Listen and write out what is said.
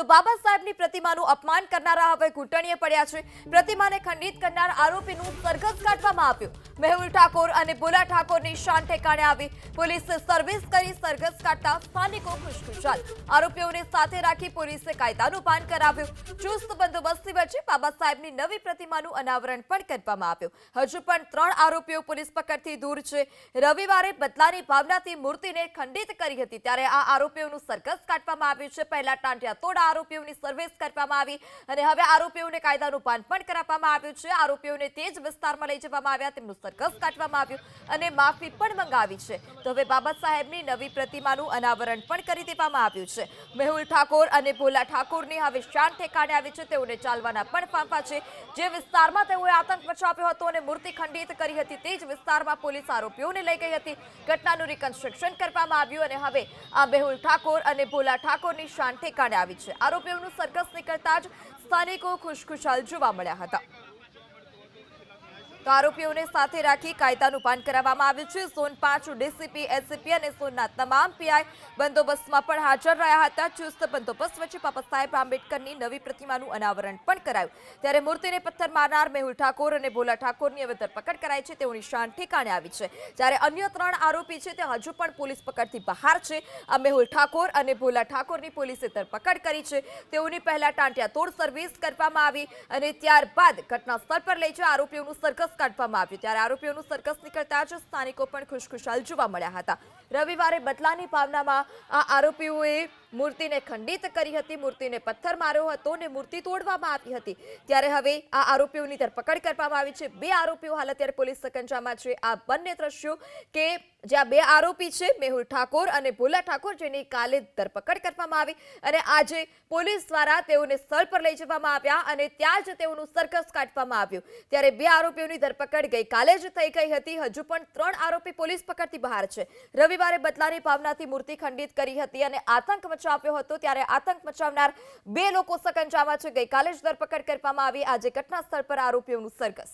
તો બાબા સાહેબની પ્રતિમાનું અપમાન કરનારા હવે ઘૂંટણીએ પડ્યા છે. પ્રતિમાને ખંડિત કરનાર આરોપીનું સરઘસ કાઢવામાં આવ્યું. મેહુલ ઠાકોર અને ભોલા ઠાકોરની શાન ઠેકાણે આવી. પોલીસે સર્વિસ કરી સરઘસ કાઢતા સ્થાનિકો ખુશખુશાલ. આરોપીઓને સાથે રાખી પોલીસે કાયદાનું પાન કરાવ્યું. ચુસ્ત બંદોબસ્તી વચ્ચે બાબા સાહેબની નવી પ્રતિમાનું અનાવરણ પણ કરવામાં આવ્યું. હજુ પણ ત્રણ આરોપીઓ પોલીસ પકડથી દૂર છે. રવિવારે બદલાની ભાવનાથી મૂર્તિને ખંડિત કરી હતી. ત્યારે આ આરોપીઓનું સરઘસ કાઢવામાં આવ્યું છે. પહેલા ટાંટિયા તોડ આરોપીઓની સર્વિસ કરવામાં આવી અને હવે આરોપીઓને કાયદાનું પાન પણ કરાવવામાં આવ્યું છે. આરોપીઓને તે જ વિસ્તારમાં લઈ જવામાં આવ્યા, તેમનું સરઘસ કાઢવામાં આવ્યું અને માફી પણ મંગાવી છે. તો હવે બાબા સાહેબની નવી પ્રતિમાનું અનાવરણ પણ કરી દેવામાં આવ્યું છે. મેહુલ ઠાકોર અને ભોલા ઠાકોરની હવે શાન ઠેકાણે આવી છે. તેઓને ચાલવાના પણ ફાંફા છે. જે વિસ્તારમાં તેઓએ આતંક મચાવ્યો હતો અને મૂર્તિ ખંડિત કરી હતી, તે જ વિસ્તારમાં પોલીસ આરોપીઓને લઈ ગઈ હતી. ઘટનાનું રિકન્સ્ટ્રક્શન કરવામાં આવ્યું અને હવે આ મેહુલ ઠાકોર અને ભોલા ઠાકોરની શાન ઠેકાણે આવી છે. આરોપીઓનું સરઘસ નીકળતા જ સ્થાનિકો ખુશખુશાલ જોવા મળ્યા હતા. આરોપીઓને સાથે રાખી કાયદાનું પાન કરાવવામાં આવ્યું છે. ઝોન પાંચ ડીસીપી એસીપી અને ઝોનના તમામ પીઆઈ બંદોબસ્તમાં પણ હાજર રહ્યા હતા. ચુસ્ત બંદોબસ્ત વચ્ચે બાબા સાહેબ આંબેડકરની નવી પ્રતિમાનું અનાવરણ પણ કરાયું. ત્યારે મૂર્તિને પથ્થર મારનાર મેહુલ ઠાકોર અને ભોલા ઠાકોરની હવે ધરપકડ કરાઈ છે. તેઓની શાન ઠેકાણે આવી છે. જ્યારે અન્ય ત્રણ આરોપી છે, તે હજુ પણ પોલીસ પકડથી બહાર છે. આ મેહુલ ઠાકોર અને ભોલા ઠાકોરની પોલીસે ધરપકડ કરી છે. તેઓની પહેલા ટાંટિયા તોડ સર્વિસ કરવામાં આવી અને ત્યારબાદ ઘટના સ્થળ પર લઈ જઈ આરોપીઓનું સરઘસ કાઢવામાં આવ્યું. ત્યારે આરોપીઓનું સરકસ નીકળતા જ સ્થાનિકો પણ ખુશખુશાલ જોવા મળ્યા હતા. રવિવારે બદલાની ભાવનામાં આ આરોપીઓએ મૂર્તિને ખંડિત કરી હતી, મૂર્તિને પથ્થર માર્યો હતો અને મૂર્તિ તોડવામાં આવી હતી. ત્યારે હવે આ આરોપીઓની ધરપકડ કરવામાં આવી છે. બે આરોપીઓ હાલ અત્યારે પોલીસ સકંજામાં છે. આ બંને દ્રશ્યો કે જ્યાં બે આરોપી છે, મેહુલ ઠાકોર અને ભોલા ઠાકોર, જેની કાલે ધરપકડ કરવામાં આવી અને આજે પોલીસ દ્વારા તેઓને સ્થળ પર લઈ જવામાં આવ્યા અને ત્યાં જ તેઓનું સરઘસ કાઢવામાં આવ્યું. ત્યારે બે આરોપીઓની ધરપકડ ગઈકાલે જ થઈ ગઈ હતી. હજુ પણ ત્રણ આરોપી પોલીસ પકડથી બહાર છે. રવિવારે બદલાની ભાવનાથી મૂર્તિ ખંડિત કરી હતી અને આતંક મચાવ્યો હતો ત્યારે આતંક મચાવનાર બે લોકો સકંજામાં છે. ગઈકાલે જ ધરપકડ કરવામાં આવી. આજે ઘટના સ્થળ પર આરોપીઓનું સરઘસ.